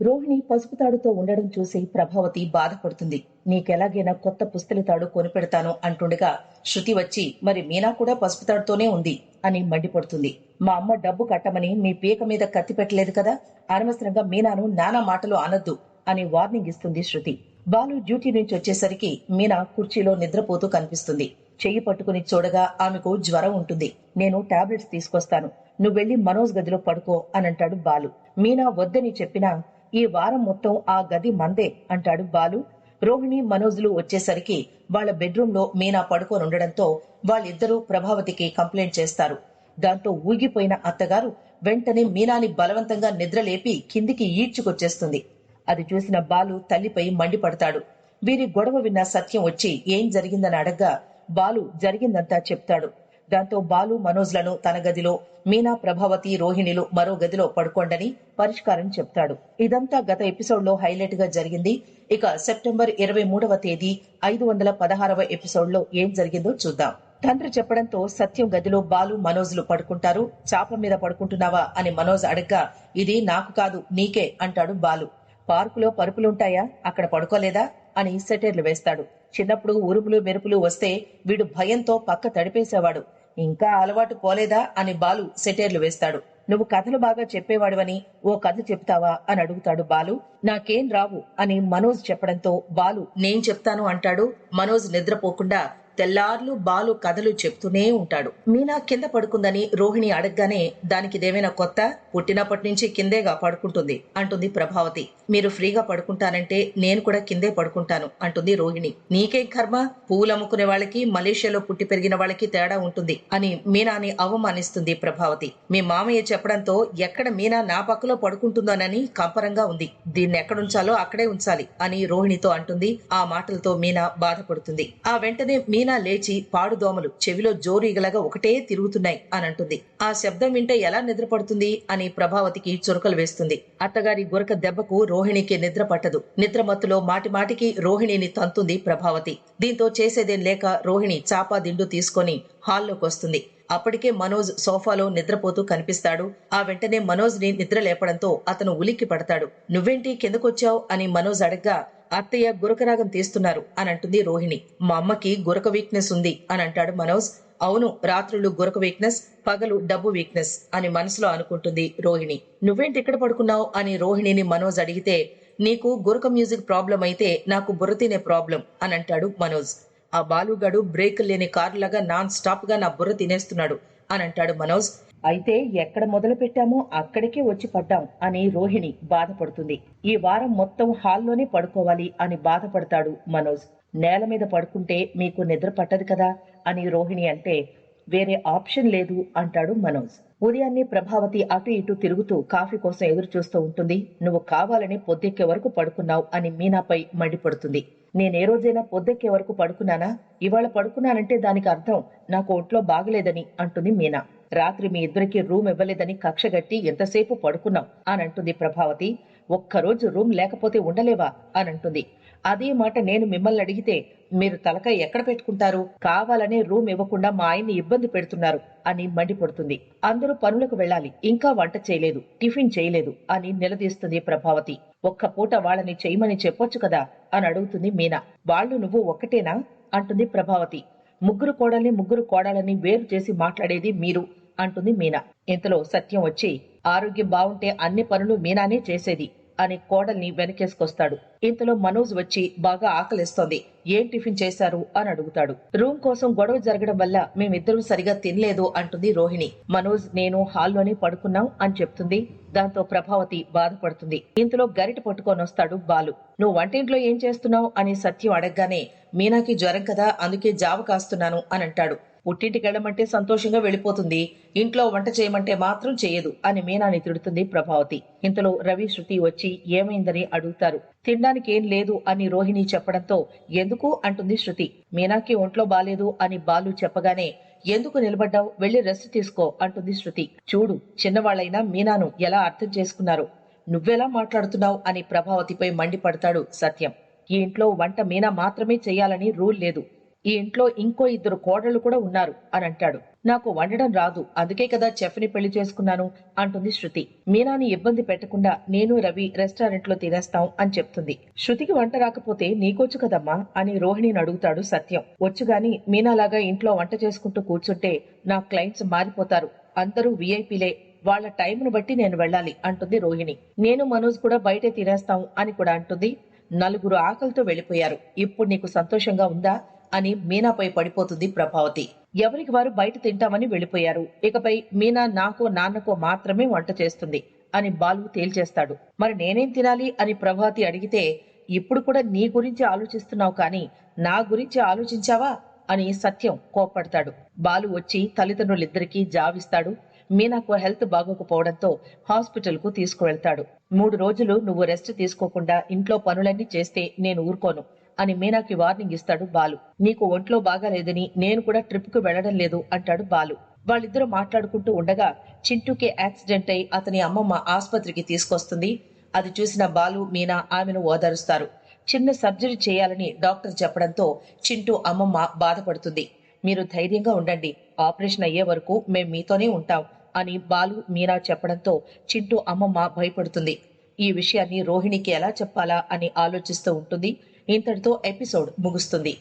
రోహిణి పసుపు తాడుతో ఉండడం చూసి ప్రభావతి బాధపడుతుంది. నీకెలాగైనా కొత్త పుస్తలి తాడు కొనిపెడతాను అంటుండగా శృతి వచ్చి మరి మీనా కూడా పసుపు తాడుతోనే ఉంది అని మండిపడుతుంది. మా అమ్మ డబ్బు కట్టమని మీ పీక మీద కత్తి పెట్టలేదు కదా అనవసరంగా మీనాను నానా మాటలు అనొద్దు అని వార్నింగ్ ఇస్తుంది శృతి. బాలు డ్యూటీ నుంచి వచ్చేసరికి మీనా కుర్చీలో నిద్రపోతూ కనిపిస్తుంది. చెయ్యి పట్టుకుని చూడగా ఆమెకు జ్వరం ఉంటుంది. నేను టాబ్లెట్స్ తీసుకొస్తాను. నువ్వెళ్ళి మనోజ్ గదిలో పడుకో అని అంటాడు బాలు. మీనా వద్దని చెప్పినా ఈ వారం మొత్తం ఆ గది మందే అంటాడు బాలు. రోహిణి మనోజ్లు వచ్చేసరికి వాళ్ళ బెడ్రూమ్లో మీనా పడుకొని ఉండడంతో వాళ్ళిద్దరూ ప్రభావతికి కంప్లైంట్ చేస్తారు. దాంతో ఊగిపోయిన అత్తగారు వెంటనే మీనాని బలవంతంగా నిద్రలేపి కిందికి ఈడ్చుకొచ్చేస్తుంది. అది చూసిన బాలు తల్లిపై మండిపడతాడు. వీరి గొడవ విన్న సత్యం వచ్చి ఏం జరిగిందని అడగ్గా బాలు జరిగిందంతా చెప్తాడు. దాంతో బాలు మనోజ్లను తన గదిలో మీనా ప్రభావతి రోహిణిలు మరో గదిలో పడుకోండని పరిష్కారం చెప్తాడు. ఇదంతా గత ఎపిసోడ్లో హైలైట్గా జరిగింది. ఇక సెప్టెంబర్ ఇరవై మూడవ తేదీ ఐదు వందల పదహారవ ఎపిసోడ్లో ఏం జరిగిందో చూద్దాం. తండ్రి చెప్పడంతో సత్యం గదిలో బాలు మనోజ్లు పడుకుంటారు. చాప మీద పడుకుంటున్నావా అని మనోజ్ అడగ్గా ఇది నాకు కాదు నీకే అంటాడు బాలు. పార్కులో పరుపులుంటాయా? అక్కడ పడుకోలేదా? అని సెటైర్లు వేస్తాడు. చిన్నప్పుడు ఉరుములు మెరుపులు వస్తే వీడు భయంతో పక్క తడిపేసేవాడు. ఇంకా అలవాటు పోలేదా అని బాలు సెటైర్లు వేస్తాడు. నువ్వు కథలు బాగా చెప్పేవాడివని ఓ కథ చెప్తావా అని అడుగుతాడు బాలు. నాకేం రావు అని మనోజ్ చెప్పడంతో బాలు నేను చెప్తాను అంటాడు. మనోజ్ నిద్రపోకుండా తెల్లార్లు బాలు కథలు చెప్తూనే ఉంటాడు. మీనా కింద పడుకుందని రోహిణి అడగగానే దానికి ఇదేమైనా కొత్త? పుట్టినప్పటి నుంచి కిందేగా పడుకుంటుంది అంటుంది ప్రభావతి. మీరు ఫ్రీగా పడుకుంటానంటే నేను కూడా కిందే పడుకుంటాను అంటుంది రోహిణి. నీకేం కర్మ? పూలు అమ్ముకునే వాళ్ళకి మలేషియాలో పుట్టి పెరిగిన వాళ్ళకి తేడా ఉంటుంది అని మీనాని అవమానిస్తుంది ప్రభావతి. మీ మామయ్య చెప్పడంతో ఎక్కడ మీనా నా పక్కలో పడుకుంటుందోనని కంపరంగా ఉంది. దీన్ని ఎక్కడుంచాలో అక్కడే ఉంచాలి అని రోహిణితో అంటుంది. ఆ మాటలతో మీనా బాధపడుతుంది. ఆ వెంటనే మీనా లేచి పాడుదోమలు చెవిలో జోరీగలగా ఒకటే తిరుగుతున్నాయి అని అంటుంది ఆ శబ్దం వింటే ఎలా నిద్రపడుతుంది అని ప్రభావతికి చురకలు వేస్తుంది. అత్తగారి గురక దెబ్బకు రోహిణికి నిద్ర పట్టదు. నిద్రమత్తులో మాటిమాటికి రోహిణిని తంతుంది ప్రభావతి. దీంతో చేసేదేం లేక రోహిణి చాపా దిండు తీసుకొని హాల్లోకి వస్తుంది. అప్పటికే మనోజ్ సోఫాలో నిద్రపోతూ కనిపిస్తాడు. ఆ వెంటనే మనోజ్ని నిద్ర లేపడంతో అతను ఉలిక్కి పడతాడు. నువ్వేంటి కిందకొచ్చావు అని మనోజ్ అడగ్గా అత్తయ్య గురకరాగం తీస్తున్నారు అని అంటుంది రోహిణి. మా అమ్మకి గురక వీక్నెస్ ఉంది అని అంటాడు మనోజ్. అవును రాత్రులు గురక వీక్నెస్ పగలు డబ్బు వీక్నెస్ అని మనసులో అనుకుంటుంది రోహిణి. నువ్వేంటి ఇక్కడ పడుకున్నావు అని రోహిణిని మనోజ్ అడిగితే నీకు గురక మ్యూజిక్ ప్రాబ్లం అయితే నాకు బుర్ర తినే ప్రాబ్లం అని అంటాడు మనోజ్. ఆ బాలుగాడు బ్రేక్ లేని కారులాగా నాన్ స్టాప్గా నా బుర్ర తినేస్తున్నాడు అని అంటాడు మనోజ్. అయితే ఎక్కడ మొదలు పెట్టామో అక్కడికే వచ్చి పడ్డాం అని రోహిణి బాధపడుతుంది. ఈ వారం మొత్తం హాల్లోనే పడుకోవాలి అని బాధపడతాడు మనోజ్. నేల మీద పడుకుంటే మీకు నిద్ర పట్టదు కదా అని రోహిణి అంటే వేరే ఆప్షన్ లేదు అంటాడు మనోజ్. ఉదయాన్నే ప్రభావతి అటు ఇటు తిరుగుతూ కాఫీ కోసం ఎదురు చూస్తూ ఉంటుంది. నువ్వు కావాలని పొద్దెక్కే వరకు పడుకున్నావు అని మీనాపై మండిపడుతుంది. నేనే రోజైనా పొద్దెక్కే వరకు పడుకున్నానా? ఇవాళ పడుకున్నానంటే దానికి అర్థం నాకు ఒంట్లో బాగలేదని అంటుంది మీనా. రాత్రి మీ ఇద్దరికి రూమ్ ఇవ్వలేదని కక్షగట్టి ఎంతసేపు పడుకున్నాం అని అంటుంది ప్రభావతి. ఒక్కరోజు రూమ్ లేకపోతే ఉండలేవా? అని అంటుంది. అదే మాట నేను మిమ్మల్ని అడిగితే మీరు తలక ఎక్కడ పెట్టుకుంటారు? కావాలనే రూమ్ ఇవ్వకుండా మా ఆయన్ని ఇబ్బంది పెడుతున్నారు అని మండిపడుతుంది. అందరూ పనులకు వెళ్ళాలి. ఇంకా వంట చేయలేదు. టిఫిన్ చేయలేదు అని నిలదీస్తుంది ప్రభావతి. ఒక్క పూట వాళ్ళని చేయమని చెప్పొచ్చు కదా? అని అడుగుతుంది మీనా. వాళ్ళు నువ్వు ఒక్కటేనా? అంటుంది ప్రభావతి. ముగ్గురు కోడల్ని ముగ్గురు కోడలని వేరు చేసి మాట్లాడేది మీరు అంటుంది మీనా. ఇంతలో సత్యం వచ్చి ఆరోగ్యం బాగుంటే అన్ని పనులు మీనానే చేసేది. అని కోడల్ని వెనకేసుకొస్తాడు. ఇంతలో మనోజ్ వచ్చి బాగా ఆకలిస్తోంది. ఏం టిఫిన్ చేశారు? అని అడుగుతాడు. రూమ్ కోసం గొడవ జరగడం వల్ల మేమిద్దరం సరిగా తినలేదు అంటుంది రోహిణి. మనోజ్ నేను హాల్లోనే పడుకున్నాం అని చెప్తుంది. దాంతో ప్రభావతి బాధపడుతుంది. ఇంతలో గరిట పట్టుకొని వస్తాడు బాలు. నువ్వు వంటింట్లో ఏం చేస్తున్నావు? అని సత్యం అడగగానే మీనాకి జ్వరం కదా అందుకే జావ కాస్తున్నాను అని అంటాడు. పుట్టింటికి వెళ్ళమంటే సంతోషంగా వెళ్ళిపోతుంది. ఇంట్లో వంట చేయమంటే మాత్రం చేయదు అని మీనాని తిడుతుంది ప్రభావతి. ఇంతలో రవి శృతి వచ్చి ఏమైందని అడుగుతారు. తినడానికి ఏం లేదు అని రోహిణి చెప్పడంతో ఎందుకు అంటుంది శృతి. మీనాకి ఒంట్లో బాలేదు అని బాలు చెప్పగానే ఎందుకు నిలబడ్డావు? వెళ్ళి రెస్ట్ తీసుకో అంటుంది శృతి. చూడు చిన్నవాళ్ళైనా మీనాను ఎలా అర్థం చేసుకున్నారు? నువ్వెలా మాట్లాడుతున్నావు? అని ప్రభావతిపై మండిపడతాడు సత్యం. ఈ ఇంట్లో వంట మీనా మాత్రమే చేయాలని రూల్ లేదు. ఈ ఇంట్లో ఇంకో ఇద్దరు కోడళ్ళు కూడా ఉన్నారు అని అంటాడు. నాకు వండడం రాదు అందుకే కదా చెఫ్ని పెళ్ళి చేసుకున్నాను అంటుంది శృతి. మీనాని ఇబ్బంది పెట్టకుండా నేను రవి రెస్టారెంట్లో తినేస్తాం అని చెప్తుంది. శృతికి వంట రాకపోతే నీకొచ్చు కదమ్మా అని రోహిణిని అడుగుతాడు సత్యం. వచ్చుగాని మీనాలాగా ఇంట్లో వంట చేసుకుంటూ కూర్చుంటే నా క్లయింట్స్ మారిపోతారు. అందరూ విఐపీలే. వాళ్ళ టైంను బట్టి నేను వెళ్ళాలి అంటుంది రోహిణి. నేను మనోజ్ కూడా బయటే తినేస్తాం అని కూడా అంటుంది. నలుగురు ఆకలితో వెళ్ళిపోయారు. ఇప్పుడు నీకు సంతోషంగా ఉందా? అని మీనాపై పడిపోతుంది ప్రభావతి. ఎవరికి వారు బయట తింటామని వెళ్ళిపోయారు. ఇకపై మీనా నాకో నాన్నకో మాత్రమే వంట చేస్తుంది అని బాలు తేల్చేస్తాడు. మరి నేనేం తినాలి అని ప్రభావతి అడిగితే ఇప్పుడు కూడా నీ గురించి ఆలోచిస్తున్నావు కానీ నా గురించి ఆలోచించావా అని సత్యం కోప్పడతాడు. బాలు వచ్చి తల్లిదండ్రులిద్దరికీ జావిస్తాడు. మీనాకు హెల్త్ బాగోకపోవడంతో హాస్పిటల్కు తీసుకువెళ్తాడు. మూడు రోజులు నువ్వు రెస్ట్ తీసుకోకుండా ఇంట్లో పనులన్నీ చేస్తే నేను ఊరుకోను. అని మీనాకి వార్నింగ్ ఇస్తాడు బాలు. నీకు ఒంట్లో బాగాలేదని నేను కూడా ట్రిప్కు వెళ్ళడం లేదు అంటాడు బాలు. వాళ్ళిద్దరూ మాట్లాడుకుంటూ ఉండగా చింటూకి యాక్సిడెంట్ అయి అతని అమ్మమ్మ ఆసుపత్రికి తీసుకొస్తుంది. అది చూసిన బాలు మీనా ఆమెను ఓదారుస్తారు. చిన్న సర్జరీ చేయాలని డాక్టర్ చెప్పడంతో చింటూ అమ్మమ్మ బాధపడుతుంది. మీరు ధైర్యంగా ఉండండి. ఆపరేషన్ అయ్యే వరకు మేం మీతోనే ఉంటాం అని బాలు మీనా చెప్పడంతో చింటూ అమ్మమ్మ భయపడుతుంది. ఈ విషయాన్ని రోహిణికి ఎలా చెప్పాలా అని ఆలోచిస్తూ ఉంటుంది. ఇంతటితో ఎపిసోడ్ ముగుస్తుంది.